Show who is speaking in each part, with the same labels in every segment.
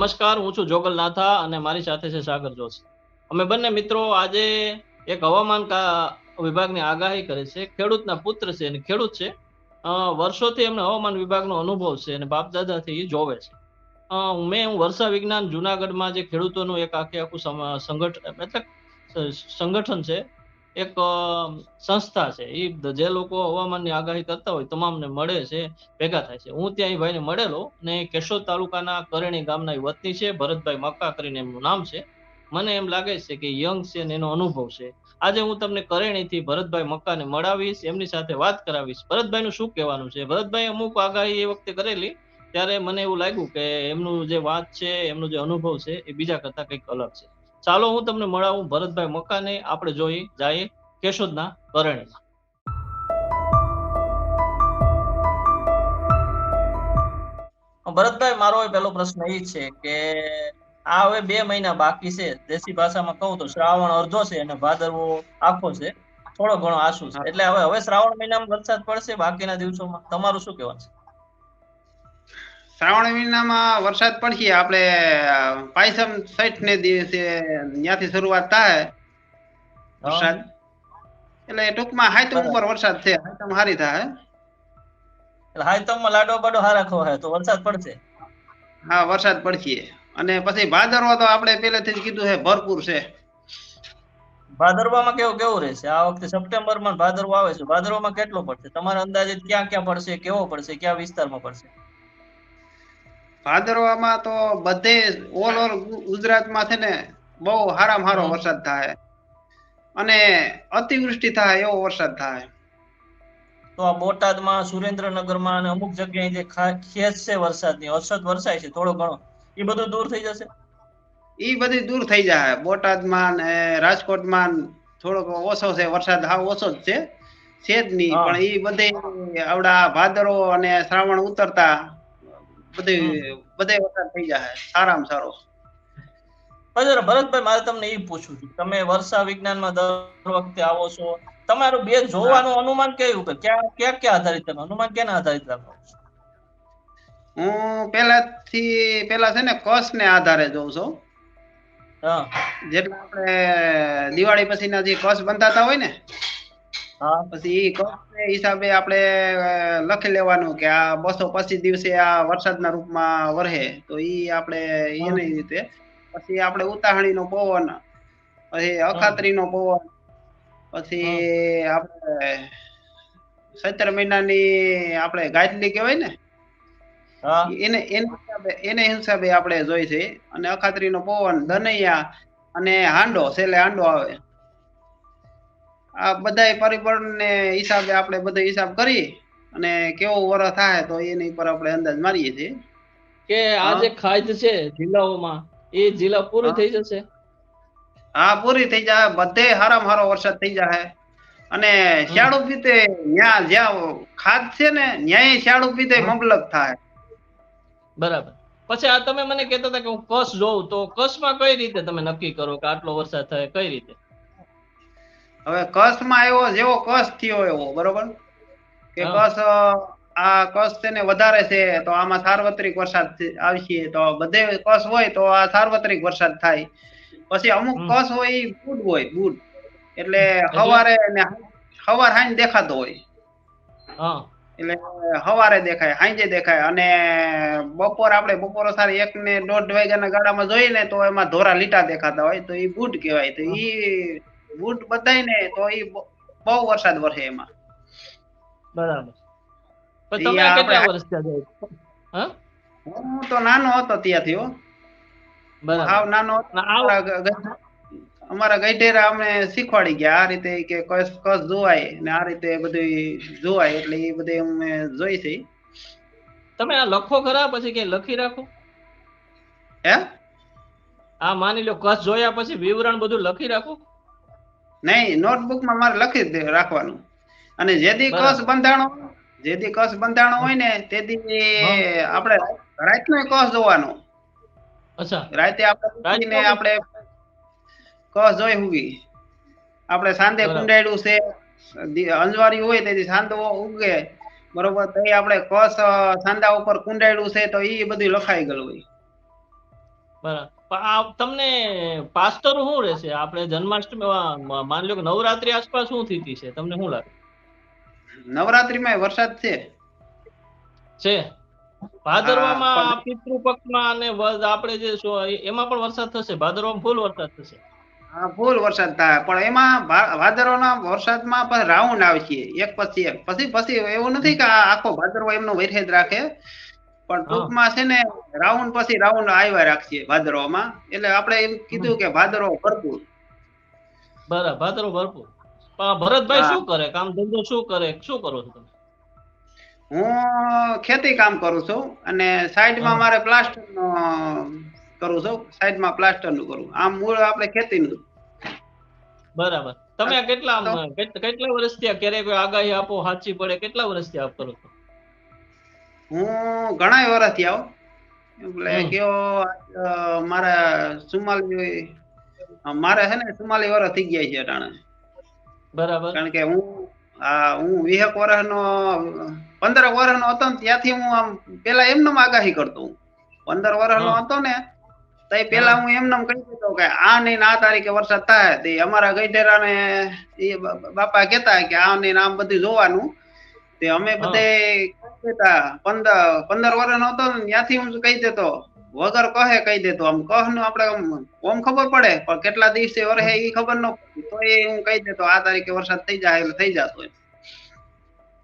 Speaker 1: નમસ્કાર, હું છું જોગલ નાથા અને મારી સાથે છે સાગર જોશી. અમે બંને મિત્રો આજે એક હવામાન વિભાગની આગાહી કરે છે. ખેડૂતના પુત્ર છે અને ખેડૂત છે. વર્ષોથી એમને હવામાન વિભાગનો અનુભવ છે અને બાપ દાદાથી એ જોવે છે. મેં હું વર્ષા વિજ્ઞાન જુનાગઢમાં જે ખેડૂતોનું એક આખે આખું સંગઠન એટલે સંગઠન છે. એક સંસ્થા છે. એ જે લોકો હવામાનની આગાહી કરતા હોય, તમામને મળે છે, ભેગા થાય છે. હું ત્યાં એ ભાઈને મળેલો ને કેશોદ તાલુકાના કરણી ગામના વતની છે, ભરતભાઈ મક્કા કરીને એમનું નામ છે. મને એમ લાગે છે કે યંગ છે ને એનો અનુભવ છે. આજે હું તમને કરણીથી ભરતભાઈ મક્કાને મળાવીશ, એમની સાથે વાત કરાવીશ. ભરતભાઈનું શું કહેવાનું છે? ભરતભાઈ અમુક આગાહી એ વખતે કરેલી, ત્યારે મને એવું લાગ્યું કે એમનું જે વાત છે, એમનો જે અનુભવ છે, એ બીજા કરતા કંઈક અલગ છે. ચાલો હું તમને મળાવું ભરતભાઈ મકાને. આપણે જોઈ જઈએ કેશોદના કરેણીમાં ભરતભાઈ, મારો પહેલો પ્રશ્ન એ છે કે આ હવે બે મહિના બાકી છે. દેશી ભાષામાં કહું તો શ્રાવણ અડધો છે અને ભાદરવો આખો છે. થોડો ઘણો આસુ છે. એટલે હવે હવે શ્રાવણ મહિનામાં વરસાદ પડશે બાકીના દિવસોમાં. તમારું શું કહેવાનું છે?
Speaker 2: શ્રાવણ મહિનામાં વરસાદ પડશે આપણે પાયસમ છઠ ને દિવસે ત્યાંથી શરૂઆત થાય વરસાદ. એટલે ટૂંકમાં હાઈતમ ઉપર વરસાદ છે હાઈતમ હારી થાય.
Speaker 1: એટલે હાયતમમાં લાડો બાડો હારા હે તો વરસાદ પડશે.
Speaker 2: હા વરસાદ પડશે. અને પછી ભાદરવા તો આપણે પહેલેથી જ કીધું છે ભરપૂર છે.
Speaker 1: ભાદરવામાં કેવું કેવું રહેશે? આ વખતે સપ્ટેમ્બરમાં ભાદરવો આવે છે. ભાદરવામાં કેટલો પડશે? તમારા અંદાજે ક્યાં ક્યાં પડશે કેવો પડશે કયા વિસ્તારમાં પડશે?
Speaker 2: ભાદરવામાં તો બધે ઓલ ઓલ ગુજરાતમાં છે ને બહુ હારામ હારો વરસાદ થાય. અને અતિવૃષ્ટિ થાય એવો વરસાદ થાય.
Speaker 1: તો આ બોટાદમાં સુરેન્દ્રનગરમાં અને અમુક જગ્યાએ જે ખા- છે વરસાદની અછત વરસાય છે થોડો ઘણો એ બધું દૂર થઈ જશે?
Speaker 2: ઈ બધી દૂર થઈ જાય. બોટાદમાં ને રાજકોટમાં થોડોક ઓછો છે વરસાદ. હા ઓછો જ છે. છે જ નહીં પણ ઈ બધે આવડા ભાદરો અને શ્રાવણ ઉતરતા બધી બધે વરસાદ થઈ જાય સારામાં સારો.
Speaker 1: હવે ભરતભાઈ મારે તમને એ પૂછવું છે. તમે વર્ષા વિજ્ઞાનમાં દર વખતે આવો છો. તમારું બે જોવાનું અનુમાન કેવું કે ક્યાં ક્યાં ક્યાં આધારિત તમે? અનુમાન કેના આધારિત રાખો?
Speaker 2: હું પેલાથી પેલા છે ને કસ ને આધારે જોઉં છું.
Speaker 1: હા.
Speaker 2: જેટલા આપણે દિવાળી પછીના જે કસ બંધાતા હોય ને
Speaker 1: હા
Speaker 2: પછી એ હિસાબે આપણે લખી લેવાનું કે આ બસો પચીસ દિવસે આ વરસાદના રૂપમાં વરહે. તો એ આપણે એની રીતે. પછી આપણે ઉતાહળી નો પવન પછી અખાત્રીનો પવન પછી આપણે સત્તર મહિનાની આપણે ગાયત્રી કહેવાય ને? એને એને હિસાબે એને હિસાબે આપણે જોઈ છે. અને અખાત્રી નો પવન દનૈયા અને હાંડો છેલ્લે હાંડો આવે. આ બધાય પરિબળ ને હિસાબે આપણે બધો હિસાબ કરી અને કેવો વરસ થાય તો એની પર આપણે અંદાજ મારીએ છીએ.
Speaker 1: કે આ જે ખાદ છે જિલ્લાઓમાં એ જિલ્લા પૂરી થઈ જશે?
Speaker 2: હા પૂરી થઈ જાય બધે હારામ હારો વરસાદ થઈ જાય અને શાળુ પીતે ન્યા જ્યાં ખાદ છે ને ન્યાય શાળુ પીતે મબલક થાય.
Speaker 1: બરાબર. પછી આ તમે મને કહેતા હતા કે હું કસ જોઉં તો કસમાં કઈ રીતે તમે નક્કી કરો કે આટલો વરસાદ થાય કઈ રીતે?
Speaker 2: હવે કચ્છમાં આવ્યો જેવો કચ્છ થયો એવો બરોબર? કે કસ આ કસ તેને વધારે છે તો આમાં સાર્વત્રિક વરસાદ આવશે. તો બધે કસ હોય તો આ સાર્વત્રિક વરસાદ થાય. પછી અમુક કસ હોય એ બુડ હોય બુડ. એટલે હવારે ને હવાર હાઈ દેખાતો હોય. એટલે હવારે દેખાય હાંજે દેખાય. અને બપોર આપણે બપોર સારી એક ને દોઢ વાગ્યાના ગાડામાં જોઈએ ને તો એમાં ધોરા લીટા દેખાતા હોય તો એ બુટ કહેવાય. તો ઈ બુટ બતાય ને તો એ બહુ વરસાદ વરસે એમાં.
Speaker 1: બરાબર. પણ તમે કેટલા વર્ષ થયા હા?
Speaker 2: હું તો નાનો હતો ત્યાંથી હો.
Speaker 1: બરાબર.
Speaker 2: હાવ નાનો
Speaker 1: આ
Speaker 2: અમારા ગ- ગ- ગઈઢેરા અમને શીખવાડી ગયા. આ રીતે કે કસ કસ જોવાય ને આ રીતે બધું જોવાય એટલે એ બધું અમે જોઈ છે.
Speaker 1: તમે આ લખો ખરા પછી કે લખી રાખો?
Speaker 2: હે?
Speaker 1: આ માની લો કસ જોયા પછી વિવરણ બધું લખી રાખો?
Speaker 2: નહીં નોટબુકમાં મારે લખી દે- રાખવાનું. અને જેથી
Speaker 1: દી
Speaker 2: કસ બંધાણો જેથી કસ બંધાણો હોય ને તે
Speaker 1: દી
Speaker 2: આપણે રાતનો કસ જોવાનો.
Speaker 1: અચ્છા.
Speaker 2: રાતે આપણે આપણે કસ જોઈ હુવી. આપણે સાંજે કુંડાયડું છે દી- અંજવારી હોય તેથી સાંદો ઉગે. બરોબર તો આપણે કસ સાંદા ઉપર કુંડાયડું છે તો એ બધું લખાઈ ગયેલું હોય.
Speaker 1: બરાબર. તમને પાસ્ટર શું રહેશે? આપણે જન્માષ્ટમી માન લો કે નવરાત્રી આસપાસ શું થતી છે? તમને શું લાગે?
Speaker 2: નવરાત્રીમાં વરસાદ છે.
Speaker 1: છે? ભાદરવામાં પિતૃ પક્ષમાં અને આપણે જે એમાં પણ વરસાદ થશે? ભાદરવામાં ફૂલ વરસાદ થશે?
Speaker 2: હા ફૂલ વરસાદ થાય. પણ એમાં ભાદરવાના વરસાદમાં પણ રાઉન્ડ આવશે એક પછી એક. પછી પછી એવું નથી કે આખો ભાદરવો એમનો વૈરહેજ રાખે. પણ ટૂંકમાં છે ને રાઉન્ડ પછી રાઉન્ડ આવ્યા રાખીએ ભાદરવામાં. એટલે આપણે એમ કીધું કે ભાદરવો ભરપૂર.
Speaker 1: બરાબર ભાદરો ભરપૂર. પણ ભરતભાઈ શું કરે? કામ ધંધો શું કરે? શું કરો છો તમે?
Speaker 2: હું ખેતી કામ કરું છું અને સાઈડમાં મારે પ્લાસ્ટર કરું છું. સાઈડમાં પ્લાસ્ટરનું કરું. આમ મૂળ આપણે ખેતીનું
Speaker 1: બરાબર. તમે કેટલા કેટલા વર્ષથી આ ક્યારેક કોઈ આગાહી આપો? સાચી પડે? કેટલા વર્ષથી આપ કરો છો?
Speaker 2: હું ઘણા વર્ષથી આવ. એટલે. કયો મારા સુમાલી મારે છે ને સુમાલી વર્ષ થઈ ગયા છે અટાણે.
Speaker 1: બરાબર.
Speaker 2: કારણ કે હું આ હું વીસેક વર્ષનો પંદર વર્ષનો હતો ને ત્યાંથી હું આમ પેલા એમને આગાહી કરતો હું. પંદર વર્ષનો
Speaker 1: નો
Speaker 2: હતો ને તો એ પેલા હું. એમને કહી દેતો કે આ નહીં ને આ તારીખે વરસાદ થાય. તે અમારા ગઈઢેરા ને એ બાપા કેતા કે આ ને ને આમ બધું જોવાનું. તે અમે બધે પંદર વર્ષનો હતો ત્યાંથી હું કહી દેતો વગર કહે કહી દેતો. આમ કહનું આપડે ઓમ ખબર પડે પણ કેટલા દિવસે વરસે એ ખબર ન તો એ હું કહી દેતો આ તારીખે વરસાદ થઈ જાય એટલે થઈ જતો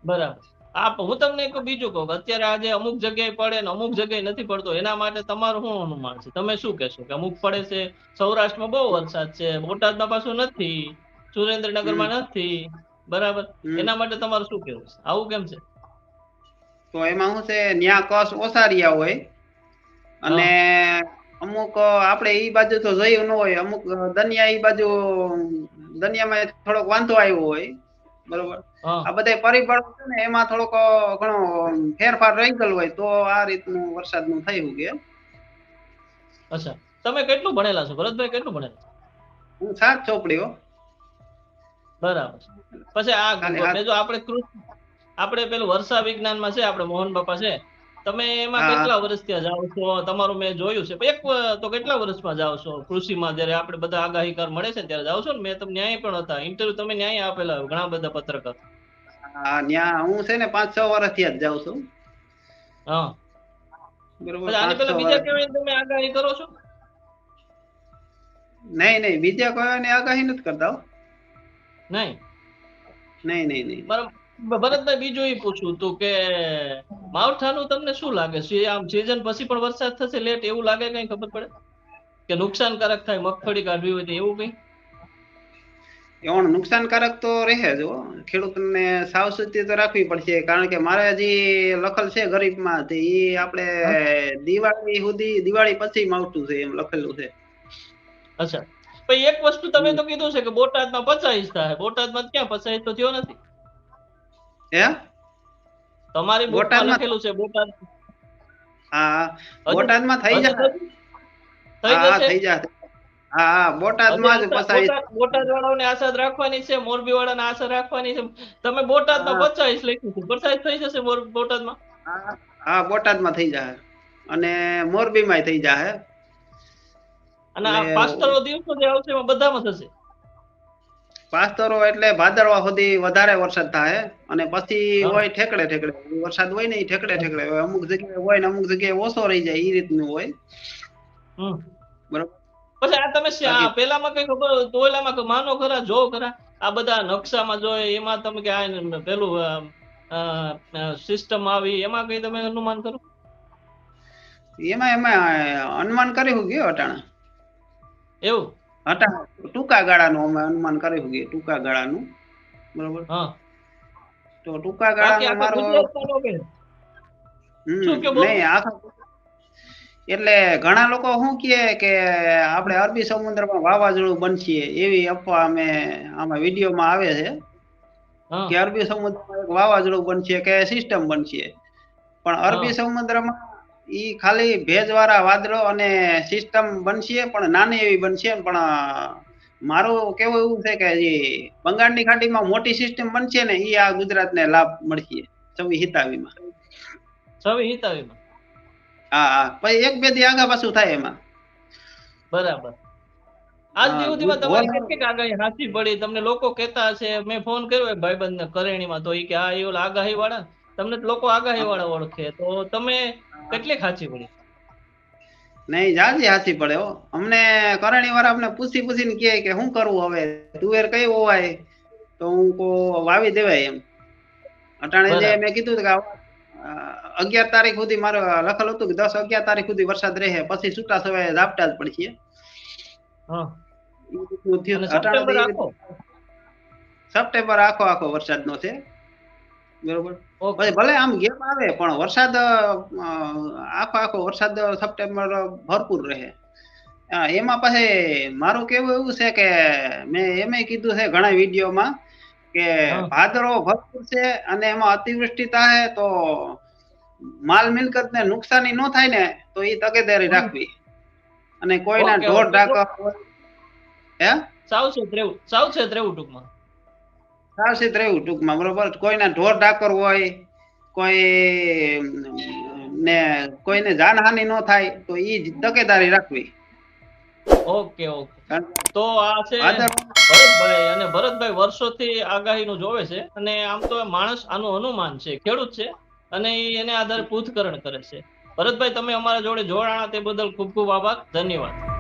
Speaker 1: બરાબર. આપ હું તમને એક બીજું કહું અત્યારે આજે અમુક જગ્યાએ પડે ને અમુક જગ્યાએ નથી પડતો. એના માટે તમારું શું અનુમાન છે? તમે શું કહેશો કે અમુક પડે છે? સૌરાષ્ટ્રમાં બહુ વરસાદ છે. બોટાદમાં પાછું નથી. સુરેન્દ્રનગરમાં નથી. બરાબર? એના માટે તમારું શું કહેવું છે? આવું કેમ છે?
Speaker 2: તો એમાં શું છે ન્યા કસ ઓસારિયા હોય. અને અમુક આપણે એ બાજુ તો જોયું ન હોય અમુક દનિયા એ બાજુ દનિયામાં થોડોક વાંધો આવ્યો હોય બરોબર? આ બધા પરિબળ છે ને એમાં થોડોક ઘણો ફેરફાર રહી ગયેલો હોય તો આ રીતનું વરસાદનું થયું કે?
Speaker 1: અચ્છા. તમે કેટલું ભણેલા છો? ભરતભાઈ કેટલું ભણેલા?
Speaker 2: હું સાત ચોપડીઓ
Speaker 1: બરાબર. પછી આ જો આપણે કૃષિ આપણે પેલું વર્ષા વિજ્ઞાનમાં છે આપણે મોહન બાપા છે. તમે એમાં કેટલા વર્ષ ત્યાં જાઓ છો? તમારું મેં જોયું છે. એક તો કેટલા વર્ષમાં જાઓ છો? કૃષિમાં જયારે આપણે બધા આગાહીકાર મળે છે ને ત્યારે જાઓ છો ને? મેં તમને ન્યાય પણ હતા. ઇન્ટરવ્યુ તમે ન્યાય આપેલા ઘણા બધા પત્રકાર.
Speaker 2: ન્યા હું છે ને પાંચ છ વર્ષથી જ જાઉં છું.
Speaker 1: હા.
Speaker 2: બરોબર
Speaker 1: આની પેલા બીજા. કેવાય તમે આગાહી કરો છો?
Speaker 2: નહીં નહીં બીજા કોઈની આગાહી નથી કરતા.
Speaker 1: નહીં.
Speaker 2: નહીં નહીં નહીં.
Speaker 1: બરાબર. ભરતભાઈ બીજું એ પૂછવું હતું કે માવઠાનું તમને શું લાગે? છે આમ સિઝન પછી પણ વરસાદ થશે લેટ એવું લાગે કઈ ખબર પડે? કે નુકસાનકારક થાય મગફળી કાઢવી હોય તો એવું કઈ?
Speaker 2: એવણ નુકસાનકારક તો રહે જો ખેડૂતને સાવચેતી તો રાખવી પડશે કારણ કે મારે હજી લખેલ છે ગરીબમાં તે એ આપણે દિવાળી સુધી દિવાળી પછી માવઠું છે એમ લખેલું છે.
Speaker 1: અચ્છા. પછી એક વસ્તુ તમે તો કીધું છે કે બોટાદમાં પચાસ થાય. બોટાદમાં ક્યાં પચાસ? તો થયો નથી.
Speaker 2: હે?
Speaker 1: તમારી બોટાદમાં લખેલું છે બોટાદ.
Speaker 2: હા બોટાદમાં થઈ જાય
Speaker 1: થઈ
Speaker 2: હા
Speaker 1: જશે?
Speaker 2: થઈ જાય હા બોટાદ બોટાદમાં જ પસાવી
Speaker 1: બોટાદ વાળાઓને આશા રાખવાની છે મોરબી વાળાને આશા રાખવાની છે. તમે બોટાદમાં
Speaker 2: માં
Speaker 1: પચાસ લખ્યું છે. પચાસ થઈ જશે બોટાદ બોટાદમાં?
Speaker 2: હા બોટાદ બોટાદમાં થઈ જાય અને મોરબીમાં થઈ જાય
Speaker 1: અને આ પાસ્તરો દિવસો જે આવશે એમાં બધામાં થશે.
Speaker 2: પાસ્તરો એટલે ભાદરવા સુધી વધારે વરસાદ થાય અને પછી હોય ઠેકડે ઠેકડે. વરસાદ હોય ને ઠેકડે ઠેકડે. હોય અમુક જગ્યાએ હોય ને અમુક જગ્યાએ ઓછો રહી જાય એ રીતનું હોય. બરોબર.
Speaker 1: પછી આ તમે પેલામાં કઈ ખબર ઓલામાં માનો ખરા? જો ખરા? આ બધા નકશામાં જો એમાં તમે કે આ પેલું સિસ્ટમ આવી એમાં કઈ તમે અનુમાન કરો?
Speaker 2: એમાં એમાં અનુમાન કર્યું ગયો અટાણા?
Speaker 1: એવું?
Speaker 2: અટાણા ટૂંકા ગાળાનું અમે અનુમાન કરી શકીએ ટૂંકા ગાળાનું. બરોબર? તો ટૂંકા મારો
Speaker 1: બોલો?
Speaker 2: નહીં આખા એટલે ઘણા લોકો શું કહે કે આપણે અરબી સમુદ્રમાં વાવાઝોડું બનશે એવી અફવા અમે આમાં વિડીયોમાં આવે છે. કે અરબી સમુદ્રમાં વાવાઝોડું બનશે કે સિસ્ટમ બનશે. પણ અરબી સમુદ્રમાં ઈ ખાલી ભેજવાળા વાદળો અને સિસ્ટમ બનશે પણ નાની એવી બનશે પણ મારું કેવું એવું છે કે જે બંગાળની ખાડીમાં મોટી સિસ્ટમ બનશે ને એ આ ગુજરાતને લાભ મળશે છવ્વીસ હિતાવીમાં.
Speaker 1: છવ્વીસ હિતાવીમાં?
Speaker 2: હા હા પછી એક બે દી આગા પાછું થાય એમાં.
Speaker 1: બરાબર. આજ સુધીમાં તમારી. કેટલીક આગાહી સાચી પડી? તમને લોકો કહેતા હશે મેં ફોન કર્યો ભાઈબંધ ને કરેણીમાં તો એ કે આ એ આગાહી વાળા તમને લોકો આગાહી વાળા ઓળખે તો તમે કેટલીક ખાંચી પડી?
Speaker 2: નહીં જાજી હાથી પડે હો. અમને કરણી વાળા અમને પૂછી પૂછીને કહે કે શું કરવું હવે? તુવેર કઈ હોવાય તો હું કો વાવી દેવાય એમ. અટાણે જે મેં કીધું કે અગિયાર તારીખ સુધી મારે લખેલું હતું કે દસ અગિયાર તારીખ સુધી વરસાદ રહે પછી છૂટા સવાય ઝાપટા જ પડશે.
Speaker 1: સપ્ટેમ્બર આખો?
Speaker 2: આખો વરસાદ નો છે. બરોબર? ભલે આમ ગેપ આવે પણ વરસાદ આખો આખો વરસાદ સપ્ટેમ્બર ભરપૂર રહે. એમાં પછી મારું કેવું એવું છે કે મેં એમે કીધું છે ઘણા વિડીયોમાં કે ભાદરો ભરપૂર છે અને એમાં અતિવૃષ્ટિ થાય તો માલ મિલકત ને નુકસાની ન થાય ને તો એ તકેદારી રાખવી. અને કોઈના ઢોર
Speaker 1: ઓકે.
Speaker 2: હે? સાવ હે
Speaker 1: સાવચેત રહેવું સાવચેત રહેવું ટૂંકમાં.
Speaker 2: સાવચેત રહેવું ટૂંકમાં બરોબર? કોઈને ઢોર ઢાકર હોય કોઈ ને કોઈને જાનહાનિ ન થાય તો એ તકેદારી રાખવી.
Speaker 1: Okay okay. તો આ છે ભરતભાઈ અને ભરતભાઈ વર્ષોથી આગાહીનું જોવે છે અને આમ તો માણસ આનું અનુમાન છે ખેડૂત છે અને એને આધારે પૂથકરણ કરે છે. ભરતભાઈ તમે અમારા જોડે જોડાણા તે બદલ ખૂબ ખૂબ આભાર. ધન્યવાદ.